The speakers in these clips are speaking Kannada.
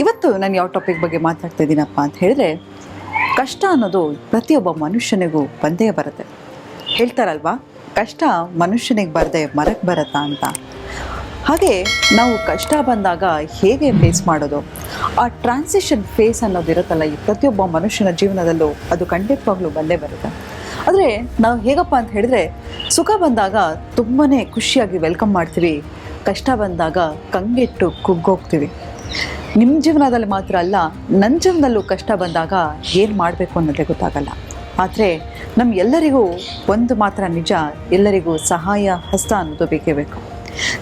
ಇವತ್ತು ನಾನು ಯಾವ ಟಾಪಿಕ್ ಬಗ್ಗೆ ಮಾತಾಡ್ತಾ ಇದ್ದೀನಪ್ಪ ಅಂತ ಹೇಳಿದ್ರೆ, ಕಷ್ಟ ಅನ್ನೋದು ಪ್ರತಿಯೊಬ್ಬ ಮನುಷ್ಯನಿಗೂ ಬಂದೇ ಬರುತ್ತೆ. ಹೇಳ್ತಾರಲ್ವಾ, ಕಷ್ಟ ಮನುಷ್ಯನಿಗೆ ಬರದೆ ಮರಕ್ಕೆ ಬರುತ್ತಾ ಅಂತ. ಹಾಗೆ ನಾವು ಕಷ್ಟ ಬಂದಾಗ ಹೇಗೆ ಫೇಸ್ ಮಾಡೋದು? ಆ ಟ್ರಾನ್ಸಿಷನ್ ಫೇಸ್ ಅನ್ನೋದು ಇರುತ್ತಲ್ಲ, ಈ ಪ್ರತಿಯೊಬ್ಬ ಮನುಷ್ಯನ ಜೀವನದಲ್ಲೂ ಅದು ಖಂಡಿತವಾಗ್ಲೂ ಬಂದೇ ಬರುತ್ತೆ. ಆದರೆ ನಾವು ಹೇಗಪ್ಪ ಅಂತ ಹೇಳಿದ್ರೆ, ಸುಖ ಬಂದಾಗ ತುಂಬಾ ಖುಷಿಯಾಗಿ ವೆಲ್ಕಮ್ ಮಾಡ್ತೀವಿ, ಕಷ್ಟ ಬಂದಾಗ ಕಂಗೆಟ್ಟು ಕುಗ್ಗೋಗ್ತೀವಿ. ನಿಮ್ಮ ಜೀವನದಲ್ಲಿ ಮಾತ್ರ ಅಲ್ಲ ನನ್ನ ಜೀವನದಲ್ಲೂ ಕಷ್ಟ ಬಂದಾಗ ಏನು ಮಾಡಬೇಕು ಅನ್ನೋದೇ ಗೊತ್ತಾಗಲ್ಲ. ಆದರೆ ನಮ್ಮ ಎಲ್ಲರಿಗೂ ಒಂದು ಮಾತ್ರ ನಿಜ, ಎಲ್ಲರಿಗೂ ಸಹಾಯ, ಹಸ್ತ ಅನ್ನೋದು ಬೇಕೇ ಬೇಕು.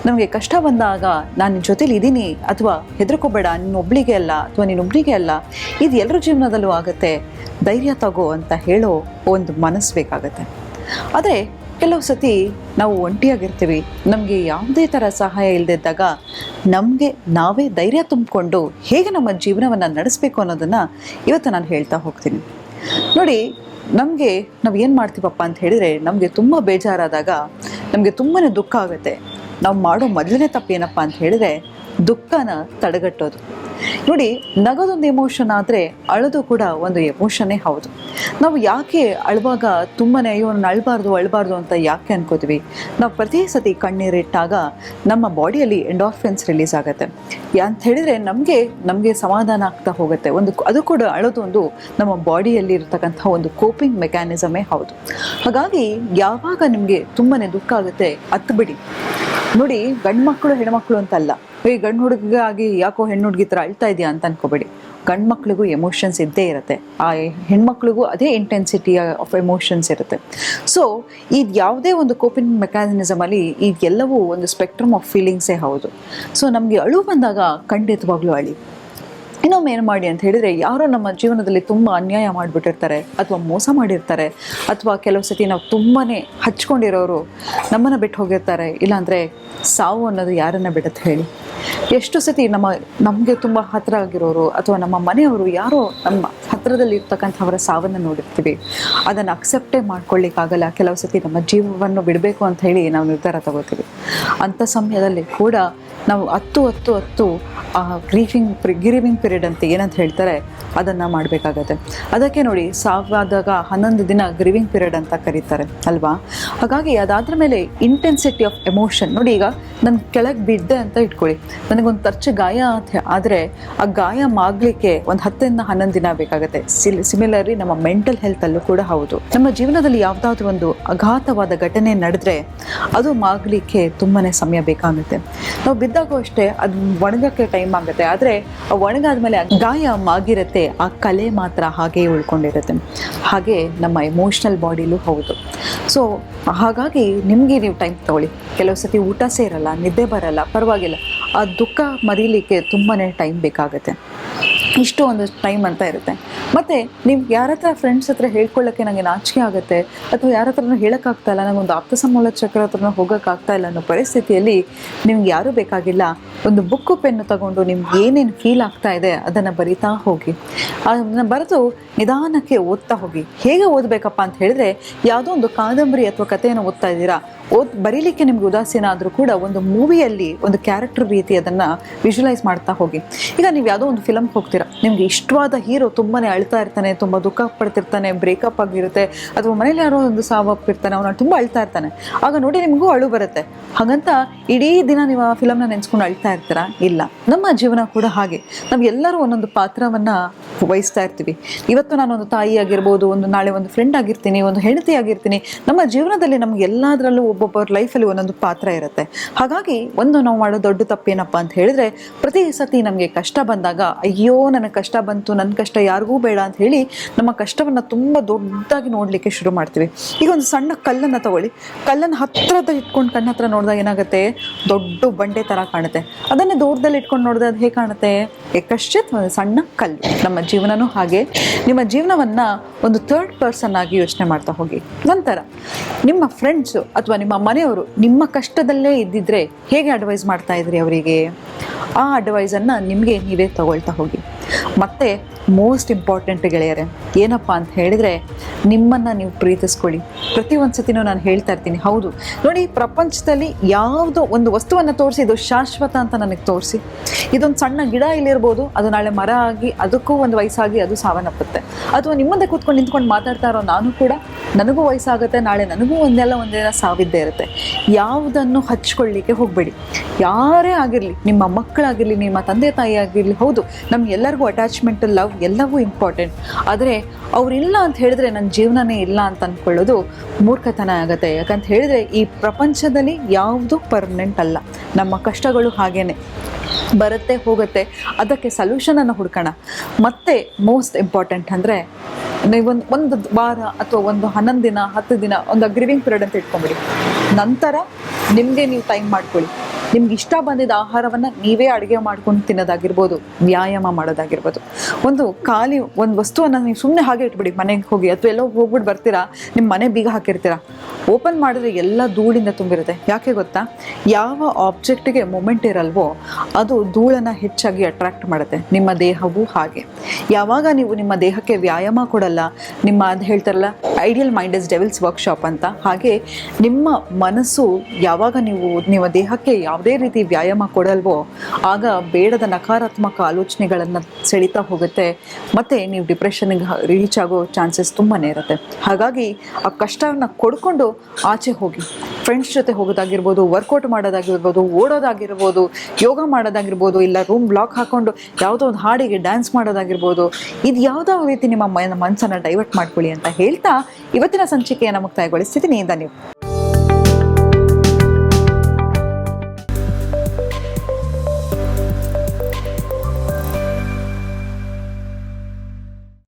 ನಮಗೆ ಕಷ್ಟ ಬಂದಾಗ ನಾನು ನಿನ್ನ ಜೊತೇಲಿ ಇದ್ದೀನಿ ಅಥವಾ ಹೆದರ್ಕೋಬೇಡ ನಿನ್ನೊಬ್ಳಿಗೆ ಅಲ್ಲ ಅಥವಾ ನೀನೊಬ್ಳಿಗೆ ಅಲ್ಲ, ಇದು ಎಲ್ಲರ ಜೀವನದಲ್ಲೂ ಆಗುತ್ತೆ. ಧೈರ್ಯ ತಗೋ ಅಂತ ಹೇಳೋ ಒಂದು ಮನಸ್ಸು ಬೇಕಾಗತ್ತೆ. ಆದರೆ ಕೆಲವು ಸತಿ ನಾವು ಒಂಟಿಯಾಗಿರ್ತೀವಿ. ನಮಗೆ ಯಾವುದೇ ಥರ ಸಹಾಯ ಇಲ್ಲದಿದ್ದಾಗ ನಮಗೆ ನಾವೇ ಧೈರ್ಯ ತುಂಬಿಕೊಂಡು ಹೇಗೆ ನಮ್ಮ ಜೀವನವನ್ನು ನಡೆಸಬೇಕು ಅನ್ನೋದನ್ನು ಇವತ್ತು ನಾನು ಹೇಳ್ತಾ ಹೋಗ್ತೀನಿ. ನೋಡಿ, ನಮಗೆ ನಾವು ಏನು ಮಾಡ್ತೀವಪ್ಪ ಅಂತ ಹೇಳಿದರೆ ನಮಗೆ ತುಂಬ ಬೇಜಾರಾದಾಗ ನಮಗೆ ತುಂಬಾ ದುಃಖ ಆಗುತ್ತೆ. ನಾವು ಮಾಡೋ ಮೊದಲನೇ ತಪ್ಪು ಏನಪ್ಪ ಅಂತ ಹೇಳಿದರೆ ದುಃಖನ ತಡೆಗಟ್ಟೋದು. ನೋಡಿ, ನಗೋದೊಂದು ಎಮೋಷನ್ ಆದರೆ ಅಳೋದು ಕೂಡ ಒಂದು ಎಮೋಷನ್ನೇ ಹೌದು. ನಾವು ಯಾಕೆ ಅಳುವಾಗ ತುಂಬಾ ಅಯ್ಯೋ ಅಳಬಾರ್ದು ಅಳಬಾರ್ದು ಅಂತ ಯಾಕೆ ಅನ್ಕೋತೀವಿ? ನಾವು ಪ್ರತಿ ಸತಿ ಕಣ್ಣೀರಿಟ್ಟಾಗ ನಮ್ಮ ಬಾಡಿಯಲ್ಲಿ ಎಂಡಾರ್ಫಿನ್ಸ್ ರಿಲೀಸ್ ಆಗುತ್ತೆ. ಅಂತ ಹೇಳಿದರೆ ನಮಗೆ ನಮಗೆ ಸಮಾಧಾನ ಆಗ್ತಾ ಹೋಗುತ್ತೆ. ಒಂದು ಅದು ಕೂಡ ಅಳೋದು ಒಂದು ನಮ್ಮ ಬಾಡಿಯಲ್ಲಿ ಇರತಕ್ಕಂಥ ಒಂದು ಕೋಪಿಂಗ್ ಮೆಕ್ಯಾನಿಸಮೇ ಹೌದು. ಹಾಗಾಗಿ ಯಾವಾಗ ನಿಮಗೆ ತುಂಬಾ ದುಃಖ ಆಗುತ್ತೆ ಹತ್ತು ಬಿಡಿ. ನೋಡಿ ಗಂಡು ಮಕ್ಕಳು ಹೆಣ್ಮಕ್ಳು ಅಂತಲ್ಲ ಈ ಗಂಡು ಹುಡುಗಾಗಿ ಯಾಕೋ ಹೆಣ್ಣು ಹುಡುಗಿ ಥರ ಅಳ್ತಾ ಇದೆಯಾ ಅಂತ ಅನ್ಕೋಬೇಡಿ. ಗಂಡು ಮಕ್ಳಿಗೂ ಎಮೋಷನ್ಸ್ ಇದ್ದೇ ಇರುತ್ತೆ. ಆ ಹೆಣ್ಮಕ್ಳಿಗೂ ಅದೇ ಇಂಟೆನ್ಸಿಟಿ ಆಫ್ ಎಮೋಷನ್ಸ್ ಇರುತ್ತೆ. ಸೊ ಇದು ಯಾವುದೇ ಒಂದು ಕೋಪಿಂಗ್ ಮೆಕ್ಯಾನಿಸಮಲ್ಲಿ ಇದೆಲ್ಲವೂ ಒಂದು ಸ್ಪೆಕ್ಟ್ರಮ್ ಆಫ್ ಫೀಲಿಂಗ್ಸೇ ಹೌದು. ಸೊ ನಮಗೆ ಅಳು ಬಂದಾಗ ಖಂಡಿತವಾಗ್ಲೂ ಅಳಿ. ಇನ್ನೊಮ್ಮೆ ಏನು ಮಾಡಿ ಅಂತ ಹೇಳಿದರೆ, ಯಾರೋ ನಮ್ಮ ಜೀವನದಲ್ಲಿ ತುಂಬ ಅನ್ಯಾಯ ಮಾಡಿಬಿಟ್ಟಿರ್ತಾರೆ, ಅಥವಾ ಮೋಸ ಮಾಡಿರ್ತಾರೆ, ಅಥವಾ ಕೆಲವು ಸತಿ ನಾವು ತುಂಬಾ ಹಚ್ಕೊಂಡಿರೋರು ನಮ್ಮನ್ನು ಬಿಟ್ಟು ಹೋಗಿರ್ತಾರೆ, ಇಲ್ಲಾಂದರೆ ಸಾವು ಅನ್ನೋದು ಯಾರನ್ನ ಬಿಡುತ್ತೆ ಹೇಳಿ. ಎಷ್ಟು ಸತಿ ನಮ್ಮ, ನಮಗೆ ತುಂಬ ಹತ್ತಿರ ಆಗಿರೋರು, ಅಥವಾ ನಮ್ಮ ಮನೆಯವರು ಯಾರೋ ನಮ್ಮ ಹತ್ತಿರದಲ್ಲಿ ಇರ್ತಕ್ಕಂಥವರ ಸಾವನ್ನು ನೋಡಿರ್ತೀವಿ. ಅದನ್ನು ಅಕ್ಸೆಪ್ಟೇ ಮಾಡ್ಕೊಳ್ಳಿಕ್ಕಾಗಲ್ಲ, ಕೆಲವು ಸತಿ ನಮ್ಮ ಜೀವವನ್ನು ಬಿಡಬೇಕು ಅಂತ ಹೇಳಿ ನಾವು ನಿರ್ಧಾರ ತಗೋತೀವಿ. ಅಂಥ ಸಮಯದಲ್ಲಿ ಕೂಡ ನಾವು ಹತ್ತು ಹತ್ತು ಹತ್ತು ಆ ಗ್ರೀಫಿಂಗ್ ಗ್ರೀವಿಂಗ್ ಪೀರಿಯಡ್ ಅಂತ ಏನಂತ ಹೇಳ್ತಾರೆ, ಅದನ್ನು ಮಾಡಬೇಕಾಗತ್ತೆ. ಅದಕ್ಕೆ ನೋಡಿ ಸಾವಾದಾಗ ಹನ್ನೊಂದು ದಿನ ಗ್ರೀವಿಂಗ್ ಪೀರಿಯಡ್ ಅಂತ ಕರೀತಾರೆ, ಅಲ್ವಾ? ಹಾಗಾಗಿ ಅದಾದ್ರ ಮೇಲೆ ಇಂಟೆನ್ಸಿಟಿ ಆಫ್ ಎಮೋಷನ್ ನೋಡಿ ಈಗ ನನ್ನ ಕೆಳಗೆ ಬಿದ್ದೆ ಅಂತ ಇಟ್ಕೊಳ್ಳಿ. ನನಗೊಂದು ತರ್ಚ ಗಾಯ ಅಂತ ಆದರೆ ಆ ಗಾಯ ಮಾಗಲಿಕ್ಕೆ ಒಂದು ಹತ್ತರಿಂದ ಹನ್ನೊಂದು ದಿನ ಬೇಕಾಗುತ್ತೆ. ಸಿಲ್ ಸಿಮಿಲರ್ಲಿ ನಮ್ಮ ಮೆಂಟಲ್ ಹೆಲ್ತಲ್ಲೂ ಕೂಡ ಹೌದು. ನಮ್ಮ ಜೀವನದಲ್ಲಿ ಯಾವುದಾದ್ರೂ ಒಂದು ಅಘಾತವಾದ ಘಟನೆ ನಡೆದ್ರೆ ಅದು ಮಾಗಲಿಕ್ಕೆ ತುಂಬಾ ಸಮಯ ಬೇಕಾಗುತ್ತೆ. ನಾವು ಬಿದ್ದಾಗೂ ಅಷ್ಟೇ ಅದು ಒಣಗಕ್ಕೆ ಟೈಮ್ ಆಗುತ್ತೆ. ಆದರೆ ಆ ಒಣಗಾದ್ಮೇಲೆ ಆ ಗಾಯ ಮಾಗಿರುತ್ತೆ, ಆ ಕಲೆ ಮಾತ್ರ ಹಾಗೇ ಉಳ್ಕೊಂಡಿರುತ್ತೆ. ಹಾಗೆ ನಮ್ಮ ಎಮೋಷ್ನಲ್ ಬಾಡಿಲೂ ಹೌದು. ಸೊ ಹಾಗಾಗಿ ನಿಮಗೆ ನೀವು ಟೈಮ್ ತಗೊಳ್ಳಿ. ಕೆಲವು ಸತಿ ಊಟ ಸೇರಲ್ಲ, ನಿದ್ದೆ ಬರಲ್ಲ, ಪರವಾಗಿಲ್ಲ. ಆ ದುಃಖ ಮರೀಲಿಕ್ಕೆ ತುಂಬಾ ಟೈಮ್ ಬೇಕಾಗುತ್ತೆ. ಇಷ್ಟು ಒಂದು ಟೈಮ್ ಅಂತ ಇರುತ್ತೆ. ಮತ್ತು ನೀವು ಯಾರ ಹತ್ರ ಫ್ರೆಂಡ್ಸ್ ಹತ್ರ ಹೇಳ್ಕೊಳ್ಳೋಕ್ಕೆ ನನಗೆ ನಾಚಿಕೆ ಆಗುತ್ತೆ, ಅಥವಾ ಯಾರ ಹತ್ರನೂ ಹೇಳೋಕ್ಕಾಗ್ತಾ ಇಲ್ಲ ನನಗೊಂದು ಆಪ್ತ ಚಕ್ರ ಹತ್ರನೂ ಹೋಗೋಕ್ಕಾಗ್ತಾ ಇಲ್ಲ ಅನ್ನೋ ಪರಿಸ್ಥಿತಿಯಲ್ಲಿ ನಿಮ್ಗೆ ಯಾರೂ ಬೇಕಾಗಿಲ್ಲ. ಒಂದು ಬುಕ್ ಪೆನ್ನು ತಗೊಂಡು ನಿಮ್ಗೆ ಏನೇನು ಫೀಲ್ ಆಗ್ತಾ ಇದೆ ಅದನ್ನು ಬರಿತಾ ಹೋಗಿ. ಅದನ್ನು ಬರೆದು ನಿಧಾನಕ್ಕೆ ಓದ್ತಾ ಹೋಗಿ. ಹೇಗೆ ಓದಬೇಕಪ್ಪ ಅಂತ ಹೇಳಿದ್ರೆ, ಯಾವುದೋ ಒಂದು ಕಾದಂಬರಿ ಅಥವಾ ಕಥೆಯನ್ನು ಓದ್ತಾ ಇದ್ದೀರಾ ಓದ್, ಬರೀಲಿಕ್ಕೆ ನಿಮ್ಗೆ ಉದಾಸೀನ ಆದರೂ ಕೂಡ ಒಂದು ಮೂವಿಯಲ್ಲಿ ಒಂದು ಕ್ಯಾರೆಕ್ಟರ್ ರೀತಿ ಅದನ್ನು ವಿಜುವಲೈಸ್ ಮಾಡ್ತಾ ಹೋಗಿ. ಈಗ ನೀವು ಯಾವುದೋ ಒಂದು ಫಿಲಮ್ಗೆ ಹೋಗ್ತೀರಾ. ನಿಮಗೆ ಇಷ್ಟವಾದ ಹೀರೋ ತುಂಬಾ ಅಳ್ತಾ ಇರ್ತಾನೆ, ತುಂಬ ದುಃಖ ಪಡ್ತಿರ್ತಾನೆ, ಬ್ರೇಕಪ್ ಆಗಿರುತ್ತೆ, ಅಥವಾ ಮನೇಲಿ ಯಾರೋ ಒಂದು ಸಾವಪ್ಪಿರ್ತಾನೆ ಅವನು ತುಂಬ ಅಳ್ತಾ ಇರ್ತಾನೆ. ಆಗ ನೋಡಿ ನಿಮಗೂ ಅಳು ಬರುತ್ತೆ. ಹಾಗಂತ ಇಡೀ ದಿನ ನೀವು ಆ ಫಿಲಮ್ನ ನೆನೆಸ್ಕೊಂಡು ಅಳ್ತಾ ಇರ್ತೀರಾ? ಇಲ್ಲ. ನಮ್ಮ ಜೀವನ ಕೂಡ ಹಾಗೆ. ನಾವು ಎಲ್ಲರೂ ಒಂದೊಂದು ಪಾತ್ರವನ್ನು ವಹಿಸ್ತಾ ಇರ್ತೀವಿ. ಇವತ್ತು ನಾನೊಂದು ತಾಯಿ ಆಗಿರ್ಬೋದು, ಒಂದು ನಾಳೆ ಒಂದು ಫ್ರೆಂಡ್ ಆಗಿರ್ತೀನಿ, ಒಂದು ಹೆಂಡತಿ ಆಗಿರ್ತೀನಿ. ನಮ್ಮ ಜೀವನದಲ್ಲಿ ನಮ್ಗೆ ಎಲ್ಲದರಲ್ಲೂ ಒಬ್ಬೊಬ್ಬರ ಲೈಫಲ್ಲಿ ಒಂದೊಂದು ಪಾತ್ರ ಇರುತ್ತೆ. ಹಾಗಾಗಿ ಒಂದು ನಾವು ಮಾಡೋ ದೊಡ್ಡ ತಪ್ಪೇನಪ್ಪ ಅಂತ ಹೇಳಿದ್ರೆ, ಪ್ರತಿ ಸತಿ ನಮಗೆ ಕಷ್ಟ ಬಂದಾಗ, ಅಯ್ಯೋ, ನನಗೆ ಕಷ್ಟ ಬಂತು ನನ್ನ ಕಷ್ಟ ಯಾರಿಗೂ ಬೇಡ ಅಂತ ಹೇಳಿ ನಮ್ಮ ಕಷ್ಟವನ್ನು ತುಂಬ ದೊಡ್ಡದಾಗಿ ನೋಡಲಿಕ್ಕೆ ಶುರು ಮಾಡ್ತೀವಿ. ಈಗ ಒಂದು ಸಣ್ಣ ಕಲ್ಲನ್ನು ತಗೊಳ್ಳಿ. ಕಲ್ಲನ್ನು ಹತ್ತಿರದ ಇಟ್ಕೊಂಡು ಕಣ್ಣ ಹತ್ರ ನೋಡಿದಾಗ ಏನಾಗುತ್ತೆ? ದೊಡ್ಡ ಬಂಡೆ ಥರ ಕಾಣುತ್ತೆ. ಅದನ್ನೇ ದೂರದಲ್ಲಿ ಇಟ್ಕೊಂಡು ನೋಡಿದ್ರೆ ಅದು ಹೇಗೆ ಕಾಣುತ್ತೆ? ಏಕಶ್ಚಿತ್ ಒಂದು ಸಣ್ಣ ಕಲ್ಲು. ನಮ್ಮ ಜೀವನನೂ ಹಾಗೆ. ನಿಮ್ಮ ಜೀವನವನ್ನು ಒಂದು ಥರ್ಡ್ ಪರ್ಸನ್ ಆಗಿ ಯೋಚನೆ ಮಾಡ್ತಾ ಹೋಗಿ. ನಂತರ ನಿಮ್ಮ ಫ್ರೆಂಡ್ಸು ಅಥವಾ ಮನೆಯವರು ನಿಮ್ಮ ಕಷ್ಟದಲ್ಲೇ ಇದ್ದಿದ್ರೆ ಹೇಗೆ ಅಡ್ವೈಸ್ ಮಾಡ್ತಾ ಇದ್ರಿ ಅವರಿಗೆ? ಆ ಅಡ್ವೈಸನ್ನು ನಿಮಗೆ ನೀವೇ ತಗೊಳ್ತಾ ಹೋಗಿ. ಮತ್ತು ಮೋಸ್ಟ್ ಇಂಪಾರ್ಟೆಂಟ್ ಗೆಳೆಯರೆ, ಏನಪ್ಪ ಅಂತ ಹೇಳಿದ್ರೆ ನಿಮ್ಮನ್ನ ನೀವು ಪ್ರೀತಿಸ್ಕೊಳ್ಳಿ. ಪ್ರತಿ ಸತಿನೂ ನಾನು ಹೇಳ್ತಾ ಇರ್ತೀನಿ, ಹೌದು. ನೋಡಿ, ಪ್ರಪಂಚದಲ್ಲಿ ಯಾವುದೋ ಒಂದು ವಸ್ತುವನ್ನು ತೋರಿಸಿ, ಇದು ಶಾಶ್ವತ ಅಂತ ನನಗೆ ತೋರಿಸಿ. ಇದೊಂದು ಸಣ್ಣ ಗಿಡ ಇಲ್ಲಿರ್ಬೋದು, ಅದು ನಾಳೆ ಮರ ಆಗಿ, ಅದಕ್ಕೂ ಒಂದು ವಯಸ್ಸಾಗಿ ಅದು ಸಾವನ್ನಪ್ಪುತ್ತೆ. ಅಥವಾ ನಿಮ್ಮ ಮುಂದೆ ಕೂತ್ಕೊಂಡು ನಿಂತ್ಕೊಂಡು ಮಾತಾಡ್ತಾ ಇರೋ ನಾನು ಕೂಡ, ನನಗೂ ವಯಸ್ಸಾಗುತ್ತೆ, ನಾಳೆ ನನಗೂ ಒಂದೆಲ್ಲ ಒಂದಿನ ಸಾವಿದ್ದೇ ಇರುತ್ತೆ. ಯಾವುದನ್ನು ಹಚ್ಕೊಳ್ಳಿಕ್ಕೆ ಹೋಗಬೇಡಿ. ಯಾರೇ ಆಗಿರಲಿ, ನಿಮ್ಮ ಮಕ್ಕಳಾಗಿರಲಿ, ನಿಮ್ಮ ತಂದೆ ತಾಯಿ ಆಗಿರಲಿ ಹೌದು ನಮ್ಗೆ ಎಲ್ಲರಿಗೂ ಅಟ್ಯಾಚ್ಮೆಂಟ್ ಲವ್ ಎಲ್ಲವೂ ಇಂಪಾರ್ಟೆಂಟ್ ಆದರೆ ಅವರಿಲ್ಲ ಅಂತ ಹೇಳಿದ್ರೆ ನನ್ನ ಜೀವನನೇ ಇಲ್ಲ ಅಂತ ಅಂದ್ಕೊಳ್ಳೋದು ಮೂರ್ಖತನ ಆಗುತ್ತೆ. ಯಾಕಂತ ಹೇಳಿದ್ರೆ ಈ ಪ್ರಪಂಚದಲ್ಲಿ ಯಾವುದು ಪರ್ಮನೆಂಟ್ ಅಲ್ಲ. ನಮ್ಮ ಕಷ್ಟಗಳು ಹಾಗೇನೆ. ಬರುತ್ತೆ, ಹೋಗುತ್ತೆ. ಅದಕ್ಕೆ ಸೊಲ್ಯೂಷನನ್ನು ಹುಡ್ಕೋಣ. ಮತ್ತೆ ಮೋಸ್ಟ್ ಇಂಪಾರ್ಟೆಂಟ್ ಅಂದರೆ ನೀವೊಂದು ಒಂದು ವಾರ ಅಥವಾ ಒಂದು ಹನ್ನೊಂದು ದಿನ, ಹತ್ತು ದಿನ, ಒಂದು ಗ್ರೀವಿಂಗ್ ಪೀರಿಯಡ್ ಅಂತ ಇಟ್ಕೊಂಬಿಡಿ. ನಂತರ ನಿಮಗೆ ನೀವು ಟೈಮ್ ಮಾಡ್ಕೊಳ್ಳಿ. ನಿಮ್ಗೆ ಇಷ್ಟ ಬಂದಿದ್ದ ಆಹಾರವನ್ನು ನೀವೇ ಅಡುಗೆ ಮಾಡ್ಕೊಂಡು ತಿನ್ನೋದಾಗಿರ್ಬೋದು, ವ್ಯಾಯಾಮ ಮಾಡೋದಾಗಿರ್ಬೋದು. ಒಂದು ಖಾಲಿ ಒಂದು ವಸ್ತುವನ್ನು ನೀವು ಸುಮ್ಮನೆ ಹಾಗೆ ಇಟ್ಬಿಡಿ, ಮನೆಗೆ ಹೋಗಿ ಅಥವಾ ಎಲ್ಲೋ ಹೋಗ್ಬಿಟ್ಟು ಬರ್ತೀರಾ ನಿಮ್ಮ ಮನೆ ಬೀಗ ಹಾಕಿರ್ತೀರಾ. ಓಪನ್ ಮಾಡಿದ್ರೆ ಎಲ್ಲ ಧೂಳಿಂದ ತುಂಬಿರುತ್ತೆ. ಯಾಕೆ ಗೊತ್ತಾ? ಯಾವ ಆಬ್ಜೆಕ್ಟ್ಗೆ ಮೊಮೆಂಟ್ ಇರಲ್ವೋ ಅದು ಧೂಳನ್ನು ಹೆಚ್ಚಾಗಿ ಅಟ್ರಾಕ್ಟ್ ಮಾಡುತ್ತೆ. ನಿಮ್ಮ ದೇಹವೂ ಹಾಗೆ. ಯಾವಾಗ ನೀವು ನಿಮ್ಮ ದೇಹಕ್ಕೆ ವ್ಯಾಯಾಮ ಕೊಡಲ್ಲ, ನಿಮ್ಮ ಅದು ಹೇಳ್ತಾರಲ್ಲ ideal mind is devil's workshop ಅಂತ. ಹಾಗೆ ನಿಮ್ಮ ಮನಸ್ಸು ಯಾವಾಗ ನೀವು ನಿಮ್ಮ ದೇಹಕ್ಕೆ ಯಾವುದೇ ರೀತಿ ವ್ಯಾಯಾಮ ಕೊಡಲ್ವೋ, ಆಗ ಬೇಡದ ನಕಾರಾತ್ಮಕ ಆಲೋಚನೆಗಳನ್ನು ಸೆಳೀತಾ ಹೋಗುತ್ತೆ. ಮತ್ತು ನೀವು ಡಿಪ್ರೆಷನ್ಗೆ ರೀಚ್ ಆಗೋ ಚಾನ್ಸಸ್ ತುಂಬಾ ಇರುತ್ತೆ. ಹಾಗಾಗಿ ಆ ಕಷ್ಟವನ್ನು ಕೊಡ್ಕೊಂಡು ಆಚೆ ಹೋಗಿ. ಫ್ರೆಂಡ್ಸ್ ಜೊತೆ ಹೋಗೋದಾಗಿರ್ಬೋದು ವರ್ಕೌಟ್ ಮಾಡೋದಾಗಿರ್ಬೋದು, ಓಡೋದಾಗಿರ್ಬೋದು, ಯೋಗ ಮಾಡೋದಾಗಿರ್ಬೋದು, ಇಲ್ಲ ರೂಮ್ ಬ್ಲಾಕ್ ಹಾಕೊಂಡು ಯಾವುದೋ ಒಂದು ಹಾಡಿಗೆ ಡ್ಯಾನ್ಸ್ ಮಾಡೋದಾಗಿರ್ಬೋದು, ಇದು ಯಾವುದೋ ರೀತಿ ನಿಮ್ಮ ಮನಸ್ಸನ್ನು ಡೈವರ್ಟ್ ಮಾಡ್ಕೊಳ್ಳಿ ಅಂತ ಹೇಳ್ತಾ ಇವತ್ತಿನ ಸಂಚಿಕೆಯನ್ನು ಮುಕ್ತಾಯಗೊಳಿಸ್ತಿದ್ದೀನಿ ಧನ್ಯವಾದ.